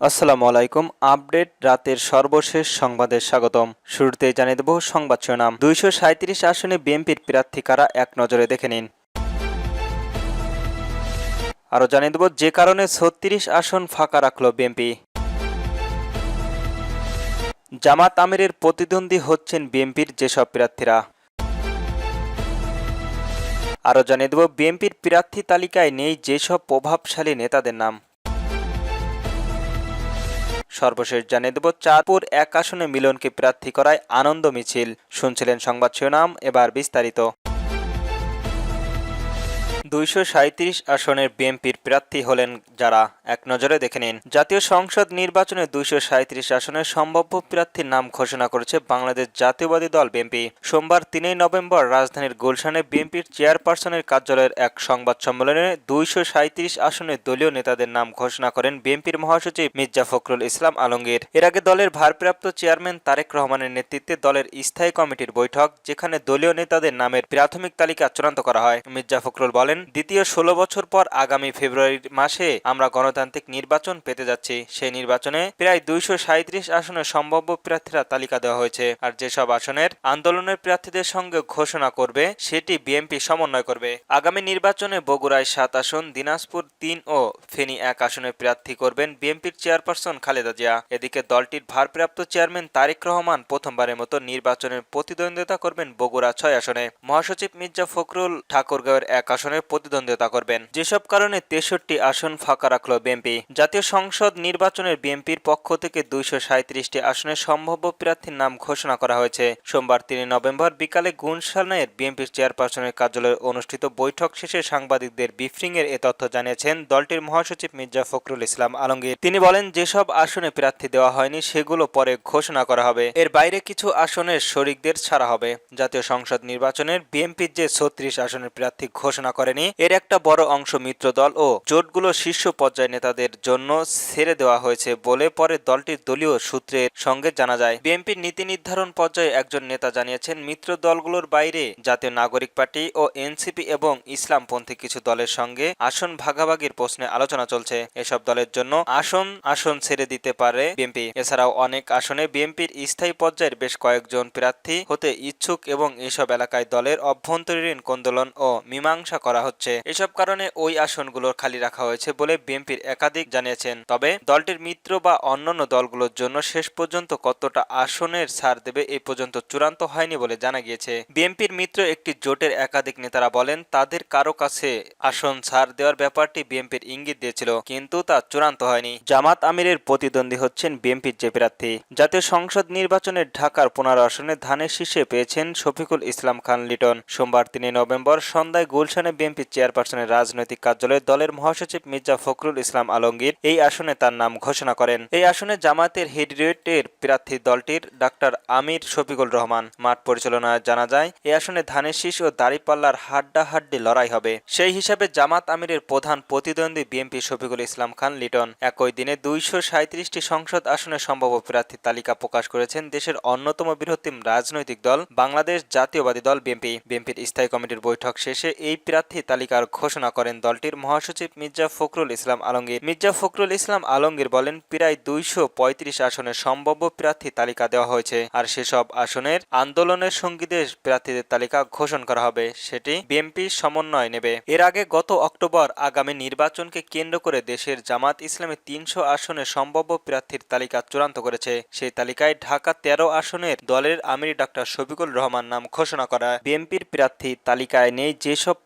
আসসালামু আলাইকুম, আপডেট রাতের সর্বশেষ সংবাদে স্বাগতম। শুরুতে জানিয়ে দেব সংবাদ শিরোনাম। দুইশো সাঁত্রিশ আসনে বিএনপির প্রার্থী কারা এক নজরে দেখে নিন। আরও জানিয়ে দেব যে কারণে ছত্রিশ আসন ফাঁকা রাখল বিএনপি। জামাত আমিরের প্রতিদ্বন্দ্বী হচ্ছেন বিএনপির যেসব প্রার্থীরা। আরও জানিয়ে দেব বিএনপির প্রার্থী তালিকায় নেই যেসব প্রভাবশালী নেতাদের নাম। সর্বশেষ জানিয়ে দেব, চাঁদপুর এক আসনে মিলনকে প্রার্থী করায় আনন্দ মিছিল। শুনছিলেন সংবাদ শিরোনাম, এবার বিস্তারিত। দুইশো আসনের বিএনপির প্রার্থী হলেন যারা। এক নজরে দেখে নিন, জাতীয় সংসদ নির্বাচনে দুইশো আসনের সম্ভাব্য প্রার্থীর নাম ঘোষণা করেছে বাংলাদেশ জাতীয়বাদী দল বিএনপি। সোমবার তিনই নভেম্বর রাজধানীর গুলশানে বিএনপির চেয়ারপারসনের কার্যালয়ের এক সংবাদ সম্মেলনে দুইশো আসনের দলীয় নেতাদের নাম ঘোষণা করেন বিএনপির মহাসচিব মির্জা ফখরুল ইসলাম আলমগীর। এর আগে দলের ভারপ্রাপ্ত চেয়ারম্যান তারেক রহমানের নেতৃত্বে দলের স্থায়ী কমিটির বৈঠক, যেখানে দলীয় নেতাদের নামের প্রাথমিক তালিকা চূড়ান্ত করা হয়। মির্জা ফখরুল বলেন দ্বিতীয় ষোলো বছর পর আগামী ফেব্রুয়ারি মাসে আমরা গণতান্ত্রিক নির্বাচন পেতে যাচ্ছি। সেই নির্বাচনে প্রায় দুইশো সাঁত্রিশ আসনের সম্ভাব্য প্রার্থীরা তালিকা দেওয়া হয়েছে। আর যেসব আসনের আন্দোলনের প্রার্থীদের সঙ্গে ঘোষণা করবে, সেটি বিএনপি সমন্বয় করবে। আগামী নির্বাচনে বগুড়ায় সাত আসন, দিনাজপুর তিন ও ফেনী এক আসনে প্রার্থী করবেন বিএনপির চেয়ারপারসন খালেদা জিয়া। এদিকে দলটির ভারপ্রাপ্ত চেয়ারম্যান তারেক রহমান প্রথমবারের মতো নির্বাচনের প্রতিদ্বন্দ্বিতা করবেন বগুড়া ছয় আসনে। মহাসচিব মির্জা ফখরুল ঠাকুরগাঁওয়ের এক আসনে প্রতিদ্বন্দ্বিতা করবেন। যেসব কারণে তেষট্টি আসন ফাঁকা রাখল বিএনপি। জাতীয় সংসদ নির্বাচনের বিএনপির পক্ষ থেকে দুইশো সাঁত্রিশটি আসনের সম্ভাব্য প্রার্থীর নাম ঘোষণা করা হয়েছে। সোমবার তিন নভেম্বর বিকালে গুনশানের বিএনপির চেয়ারপারসনের কার্যালয়ে অনুষ্ঠিত বৈঠক শেষে সাংবাদিকদের ব্রিফিং এর এ তথ্য জানিয়েছেন দলটির মহাসচিব মির্জা ফখরুল ইসলাম আলমগীর। তিনি বলেন, যেসব আসনে প্রার্থী দেওয়া হয়নি, সেগুলো পরে ঘোষণা করা হবে। এর বাইরে কিছু আসনের শরিকদের ছাড়া হবে। জাতীয় সংসদ নির্বাচনের বিএনপির যে ছত্রিশ আসনের প্রার্থী ঘোষণা করেনি এর একটা বড় অংশ মিত্র দল ও জোটগুলো শীর্ষ পর্যায়ে নেতাদের জন্য ছেড়ে দেওয়া হয়েছে বলে পরে দলটির দলীয় সূত্রের সঙ্গে জানা যায়। বিএনপির নীতি নির্ধারণ পর্যায়ে একজন নেতা জানিয়েছেন মিত্র দলগুলোর বাইরে জাতীয় নাগরিক পার্টি ও এনসিপি এবং ইসলামপন্থী কিছু দলের সঙ্গে আসন ভাগাভাগির প্রশ্নে আলোচনা চলছে। এসব দলের জন্য আসন আসন ছেড়ে দিতে পারে বিএনপি। এছাড়াও অনেক আসনে বিএনপির স্থায়ী পর্যায়ের বেশ কয়েকজন প্রার্থী হতে ইচ্ছুক এবং এসব এলাকায় দলের অভ্যন্তরীণ কোন্দোলন ও মীমাংসা করা হচ্ছে। এসব কারণে ওই আসনগুলো খালি রাখা হয়েছে বলে বিএনপির একাধিক জানিয়েছেন। তবে দলটির মিত্র বা অন্যান্য দলগুলোর জন্য শেষ পর্যন্ত কতটা আসনের ছাড় দেবে এই পর্যন্ত চূড়ান্ত হয়নি বলে জানা গিয়েছে। বিএনপির মিত্র একটি জোটের একাধিক নেতারা বলেন, তাদের কারও কাছে আসন ছাড় দেওয়ার ব্যাপারটি বিএনপির ইঙ্গিত দিয়েছিল, কিন্তু তা চূড়ান্ত হয়নি। জামাত আমিরের প্রতিদ্বন্দ্বী হচ্ছেন বিএনপির যে প্রার্থী। জাতীয় সংসদ নির্বাচনে ঢাকার পনেরো আসনে ধানের শীর্ষে পেয়েছেন শফিকুল ইসলাম খান লিটন। সোমবার তিন নভেম্বর সন্ধ্যায় গুলশানে বিএনপির চেয়ারপারসনের রাজনৈতিক কার্যালয়ে দলের মহাসচিব মির্জা ফখরুল ইসলাম আলমগীর এই আসনে তার নাম ঘোষণা করেন। এই আসনে জামাতের হেডরেটের প্রার্থী দলটির ডাক্তার আমির শফিকুল রহমান। মাঠ পরিচালনায় জানা যায়, এই আসনে ধানের শীষ ও দাড়িপাল্লার হাড্ডাহাড্ডি লড়াই হবে। সেই হিসাবে জামাত আমিরের প্রধান প্রতিদ্বন্দ্বী বিএনপি শফিকুল ইসলাম খান লিটন। একই দিনে দুইশো সাঁত্রিশটি সংসদ আসনে সম্ভাব্য প্রার্থীর তালিকা প্রকাশ করেছেন দেশের অন্যতম বৃহত্তম রাজনৈতিক দল বাংলাদেশ জাতীয়বাদী দল বিএনপি। বিএনপির স্থায়ী কমিটির বৈঠক শেষে এই প্রার্থী তালিকার ঘোষণা করেন দলটির মহাসচিব মির্জা ফখরুল ইসলাম আলমগীর। মির্জা ফখরুল ইসলাম আলমগীর বলেন, প্রায় দুইশো পঁয়ত্রিশ আসনের সম্ভাব্য প্রার্থী তালিকা দেওয়া হয়েছে আর সেসব আসনের আন্দোলনের সঙ্গীদের প্রার্থীদের তালিকা ঘোষণা করা হবে, সেটি বিএনপি সমন্বয় নেবে। এর আগে গত অক্টোবর আগামী নির্বাচনকে কেন্দ্র করে দেশের জামাত ইসলামের তিনশো আসনের সম্ভাব্য প্রার্থীর তালিকা চূড়ান্ত করেছে। সেই তালিকায় ঢাকা তেরো আসনের দলের আমির ডাক্তার শফিকুল রহমান নাম ঘোষণা করা। বিএনপির প্রার্থী তালিকায় নেই, যেসব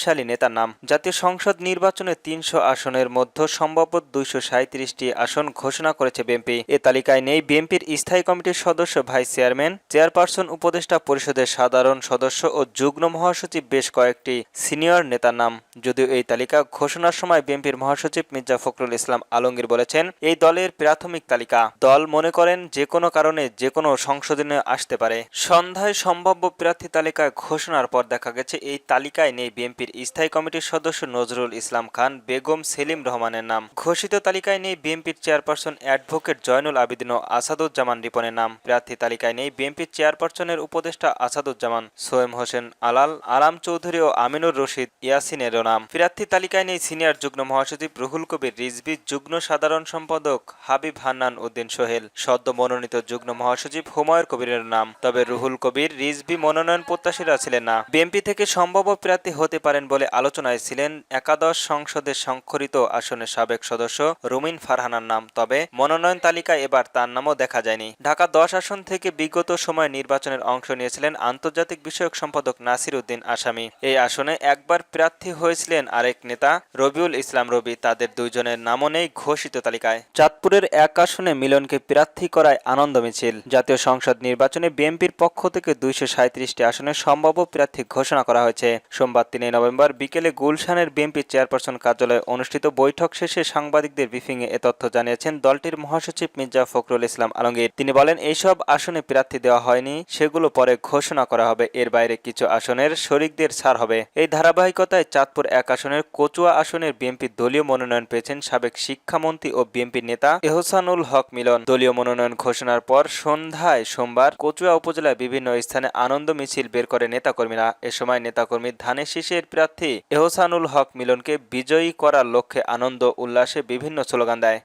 প্রভাবশালী নেতার নাম। জাতীয় সংসদ নির্বাচনে তিনশো আসনের মধ্যে সম্ভাব্য দুইশো সাঁত্রিশটি আসন ঘোষণা করেছে বিএনপি। এ তালিকায় নেই বিএনপির স্থায়ী কমিটির সদস্য ভাইস চেয়ারম্যান, চেয়ারপারসন, উপদেষ্টা পরিষদের সাধারণ সদস্য ও যুগ্ম মহাসচিব বেশ কয়েকটি সিনিয়র নেতার নাম। যদিও এই তালিকা ঘোষণার সময় বিএনপির মহাসচিব মির্জা ফখরুল ইসলাম আলমগীর বলেছেন, এই দলের প্রাথমিক তালিকা। দল মনে করেন যে কোনো কারণে যে কোনো সংশোধনে আসতে পারে। সন্ধ্যায় সম্ভাব্য প্রার্থী তালিকায় ঘোষণার পর দেখা গেছে, এই তালিকায় নেই বিএনপির স্থায়ী কমিটির সদস্য নজরুল ইসলাম খান বেগম সেলিম রহমানের নাম। ঘোষিত তালিকায় নেই বিএনপির চেয়ারপারসন অ্যাডভোকেট জয়নুল আবিদিন ও আসাদুজ্জামান রিপনের নাম। প্রার্থী তালিকায় নেই বিএনপির চেয়ারপারসনের উপদেষ্টা আসাদুজ্জামান সোয়েম হোসেন আলাল, আলাম চৌধুরী ও আমিনুর রশিদ ইয়াসিনেরও নাম। প্রার্থী তালিকায় নেই সিনিয়র যুগ্ম মহাসচিব রুহুল কবির, রিজভি যুগ্ম সাধারণ সম্পাদক হাবিব হান্নান উদ্দিন সোহেল, সদ্য মনোনীত যুগ্ম মহাসচিব হুমায়ুর কবিরের নাম। তবে রুহুল কবির, রিজভি মনোনয়ন প্রত্যাশীরা ছিলেন না। বিএনপি থেকে সম্ভাব্য প্রার্থী হতে পারেন বলে আলোচনায় ছিলেন একাদশ সংসদের সংক্ষরিত আসনের সাবেক সদস্য রুমিন ফারহানার নাম। তবে মনোনয়ন তালিকায় এবার তার নামও দেখা যায়নি। ঢাকা দশ আসন থেকে বিগত সময়ে নির্বাচনের অংশ নিয়েছিলেন আন্তর্জাতিক বিষয়ক সম্পাদক নাসির উদ্দিন আসামি। এই আসনে একবার প্রার্থী হয়েছিলেন আরেক নেতা রবিউল ইসলাম রবি। তাদের দুইজনের নামও নেই ঘোষিত তালিকায়। চাঁদপুরের এক আসনে মিলনকে প্রার্থী করায় আনন্দ মিছিল। জাতীয় সংসদ নির্বাচনে বিএনপির পক্ষ থেকে দুইশো সাঁত্রিশটি আসনে সম্ভাব্য প্রার্থী ঘোষণা করা হয়েছে। সোমবার তিন নভেম্বর বিকেলে গুলশানের বিএনপি চেয়ারপারসন কার্যালয়ে অনুষ্ঠিত বৈঠক শেষে সাংবাদিকদের ব্রিফিংয়ে এ তথ্য জানিয়েছেন দলটির মহাসচিব মির্জা ফখরুল ইসলাম আলমগীর। তিনি বলেন, এইসব আসনে প্রার্থী দেওয়া হয়নি, সেগুলো পরে ঘোষণা করা হবে। এর বাইরে কিছু আসনের শরিকদের ছাড় হবে। এই ধারাবাহিকতায় চাঁদপুর এক আসনের কচুয়া আসনের বিএনপি দলীয় মনোনয়ন পেয়েছেন সাবেক শিক্ষামন্ত্রী ও বিএনপি নেতা এহসানুল হক মিলন। দলীয় মনোনয়ন ঘোষণার পর সন্ধ্যায় সোমবার কচুয়া উপজেলায় বিভিন্ন স্থানে আনন্দ মিছিল বের করে নেতাকর্মীরা। এ সময় নেতাকর্মী ধানের শীষের প্রার্থী এহসানুল হক মিলনকে বিজয়ী করার লক্ষ্যে আনন্দ উল্লাসে বিভিন্ন স্লোগান দেয়।